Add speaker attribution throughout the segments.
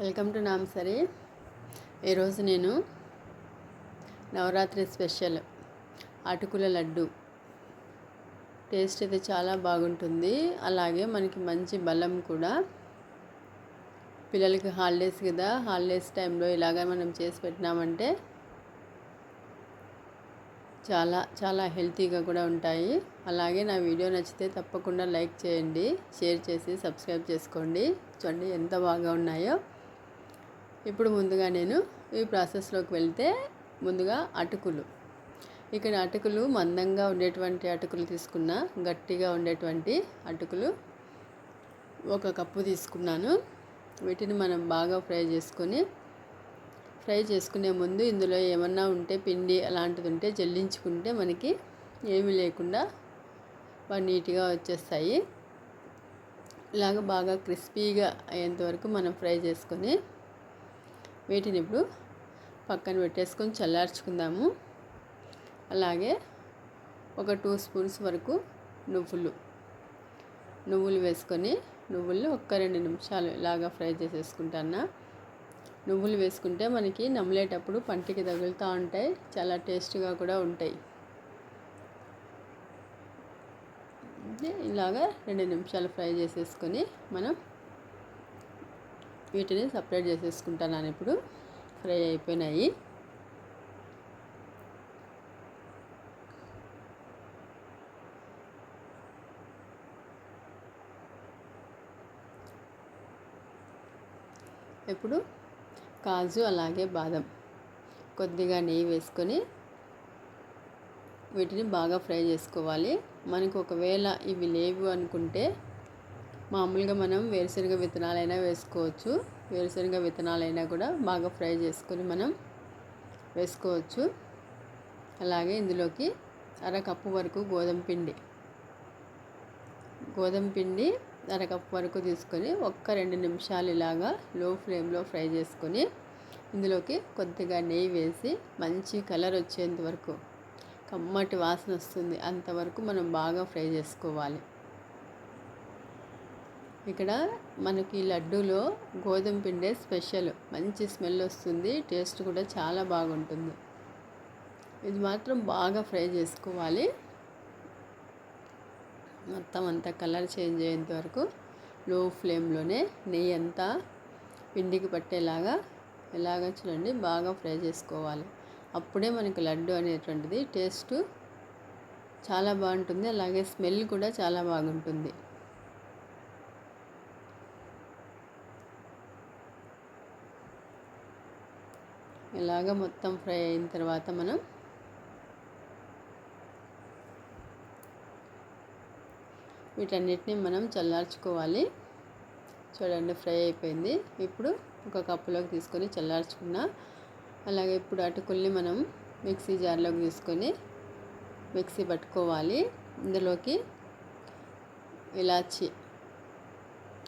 Speaker 1: Welcome to నామసరి. ఈరోజు నేను Navratri special అటుకుల లడ్డు. టేస్ట్ అయితే చాలా బాగుంటుంది. అలాగే మనకి మంచి బలం కూడా. పిల్లలకి హాలిడేస్ కదా హాలిడేస్ టైంలో ఇలాగ మనం చేసి పెట్టినామంటే చాలా చాలా హెల్తీగా కూడా ఉంటాయి. అలాగే నా వీడియో నచ్చితే తప్పకుండా లైక్ చేయండి షేర్ చేసి సబ్స్క్రైబ్ చేసుకోండి. చూడండి ఎంత బాగా ఉన్నాయో. ఇప్పుడు ముందుగా నేను ఈ ప్రాసెస్లోకి వెళ్తే ముందుగా అటుకులు. ఇక్కడ అటుకులు మందంగా ఉండేటువంటి అటుకులు తీసుకున్న గట్టిగా ఉండేటువంటి అటుకులు ఒక కప్పు తీసుకున్నాను. వీటిని మనం బాగా ఫ్రై చేసుకొని ఫ్రై చేసుకునే ముందు ఇందులో ఏమన్నా ఉంటే పిండి అలాంటిది ఉంటే జల్లించుకుంటే మనకి ఏమీ లేకుండా బాగా నీట్గా వచ్చేస్తాయి. ఇలాగ బాగా క్రిస్పీగా అయ్యేంత వరకు మనం ఫ్రై చేసుకొని వీటిని ఇప్పుడు పక్కన పెట్టేసుకొని చల్లార్చుకుందాము. అలాగే ఒక టూ స్పూన్స్ వరకు నువ్వులు. నువ్వులు వేసుకొని నువ్వులు ఒక్క రెండు నిమిషాలు ఇలాగా ఫ్రై చేసేసుకుంటానా. నువ్వులు వేసుకుంటే మనకి నమ్మలేటప్పుడు పంటికి తగులుతూ ఉంటాయి చాలా టేస్ట్గా కూడా ఉంటాయి. ఇలాగా రెండు నిమిషాలు ఫ్రై చేసేసుకొని మనం వీటిని సపరేట్ చేసేసుకుంటాను ఇప్పుడు. ఫ్రై అయిపోయినాయి. ఇప్పుడు కాజు అలాగే బాదం. కొద్దిగా నెయ్యి వేసుకొని వీటిని బాగా ఫ్రై చేసుకోవాలి. మనకు ఒకవేళ ఇవి లేవు అనుకుంటే మామూలుగా మనం వేరుశనగ విత్తనాలైనా వేసుకోవచ్చు. వేరుశనగ విత్తనాలైనా కూడా బాగా ఫ్రై చేసుకొని మనం వేసుకోవచ్చు. అలాగే ఇందులోకి అరకప్పు వరకు గోధుమ పిండి. గోధుమ పిండి అరకప్పు వరకు తీసుకొని ఒక్క రెండు నిమిషాలు ఇలాగా లో ఫ్లేమ్లో ఫ్రై చేసుకొని ఇందులోకి కొద్దిగా నెయ్యి వేసి మంచి కలర్ వచ్చేంత వరకు కమ్మటి వాసన వస్తుంది. అంతవరకు మనం బాగా ఫ్రై చేసుకోవాలి. ఇక్కడ మనకి లడ్డూలో గోధుమ పిండే స్పెషల్. మంచి స్మెల్ వస్తుంది టేస్ట్ కూడా చాలా బాగుంటుంది. ఇది మాత్రం బాగా ఫ్రై చేసుకోవాలి. మొత్తం అంతా కలర్ చేంజ్ అయ్యేంత వరకు లో ఫ్లేమ్లోనే నెయ్యి అంతా పిండికి పట్టేలాగా ఇలాగ చూడండి బాగా ఫ్రై చేసుకోవాలి. అప్పుడే మనకి లడ్డు అనేటువంటిది టేస్ట్ చాలా బాగుంటుంది అలాగే స్మెల్ కూడా చాలా బాగుంటుంది. ఇలాగ మొత్తం ఫ్రై అయిన తర్వాత మనం వీటన్నిటిని మనం చల్లార్చుకోవాలి. చూడండి ఫ్రై అయిపోయింది. ఇప్పుడు ఒక కప్పులోకి తీసుకొని చల్లార్చుకున్న అలాగే ఇప్పుడు అటుకుల్ని మనం మిక్సీ జార్లోకి తీసుకొని మిక్సీ పట్టుకోవాలి. ఇందులోకి ఇలాచి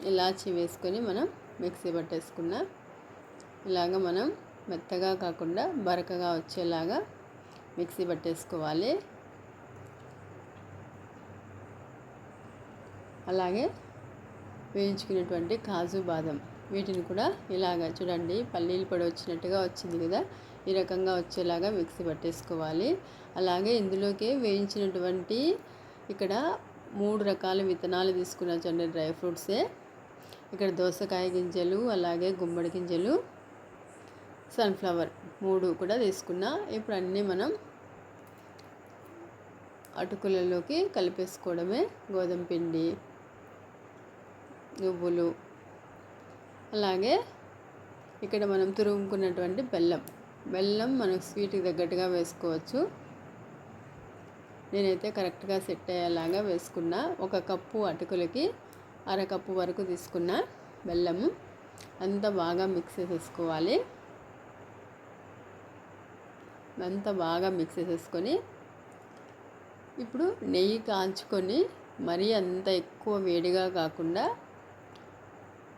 Speaker 1: ఇలాచి వేసుకొని మనం మిక్సీ పట్టేసుకున్న ఇలాగ మనం మెత్తగా కాకుండా బరకగా వచ్చేలాగా మిక్సీ పట్టేసుకోవాలి. అలాగే వేయించుకున్నటువంటి కాజు బాదం వీటిని కూడా ఇలాగ చూడండి పల్లీలు పొడి వచ్చినట్టుగా వచ్చింది కదా ఈ రకంగా వచ్చేలాగా మిక్సీ పట్టేసుకోవాలి. అలాగే ఇందులోకి వేయించినటువంటి ఇక్కడ మూడు రకాల విత్తనాలు తీసుకున్నా చూడండి డ్రై ఫ్రూట్సే. ఇక్కడ దోసకాయ గింజలు అలాగే గుమ్మడి గింజలు సన్ఫ్లవర్ మూడు కూడా తీసుకున్నా. ఇప్పుడు అన్నీ మనం అటుకులలోకి కలిపేసుకోవడమే. గోధుమ పిండి నువ్వులు అలాగే ఇక్కడ మనం తురుముకున్నటువంటి బెల్లం. బెల్లం మనకు స్వీట్కి తగ్గట్టుగా వేసుకోవచ్చు. నేనైతే కరెక్ట్గా సెట్ అయ్యేలాగా వేసుకున్నా. ఒక కప్పు అటుకులకి అరకప్పు వరకు తీసుకున్న బెల్లము. అంతా బాగా మిక్స్ చేసేసుకోవాలి. అంతా బాగా మిక్స్ చేసేసుకొని ఇప్పుడు నెయ్యి కాంచుకొని మరీ అంత ఎక్కువ వేడిగా కాకుండా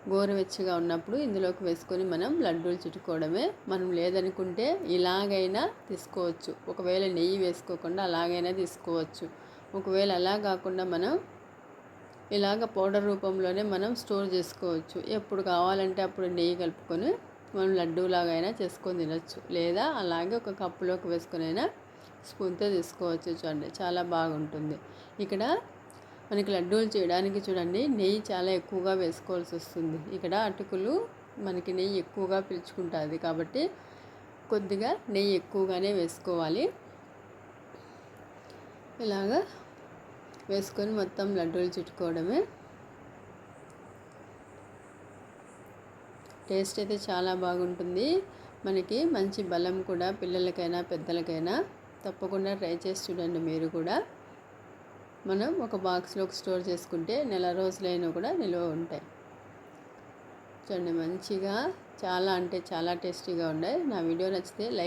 Speaker 1: గోరువెచ్చగా ఉన్నప్పుడు ఇందులోకి వేసుకొని మనం లడ్డూలు చుట్టుకోవడమే. మనం లేదనుకుంటే ఇలాగైనా తీసుకోవచ్చు. ఒకవేళ నెయ్యి వేసుకోకుండా అలాగైనా తీసుకోవచ్చు. ఒకవేళ అలా కాకుండా మనం ఇలాగ పౌడర్ రూపంలోనే మనం స్టోర్ చేసుకోవచ్చు. ఎప్పుడు కావాలంటే అప్పుడు నెయ్యి కలుపుకొని మనం లడ్డూలాగా అయినా చేసుకొని తినొచ్చు. లేదా అలాగే ఒక కప్పులోకి వేసుకొని అయినా స్పూన్తో తీసుకోవచ్చు చూడండి. చాలా బాగుంటుంది. ఇక్కడ మనకి లడ్డూలు చేయడానికి చూడండి నెయ్యి చాలా ఎక్కువగా వేసుకోవాల్సి వస్తుంది. ఇక్కడ అటుకులు మనకి నెయ్యి ఎక్కువగా పీల్చుకుంటుంది కాబట్టి కొద్దిగా నెయ్యి ఎక్కువగానే వేసుకోవాలి. ఇలాగా వేసుకొని మొత్తం లడ్డూలు చుట్టుకోవడమే. టేస్ట్ అయితే చాలా బాగుంటుంది. మనకి మంచి బలం కూడా పిల్లలకైనా పెద్దలకైనా తప్పకుండా ట్రై చేసి చూడండి మీరు కూడా. మనం ఒక బాక్స్లోకి స్టోర్ చేసుకుంటే నెల రోజులైనా కూడా నిల్వ ఉంటాయి. చూడండి మంచిగా చాలా అంటే చాలా టేస్టీగా ఉన్నాయి. నా వీడియో నచ్చితే లైక్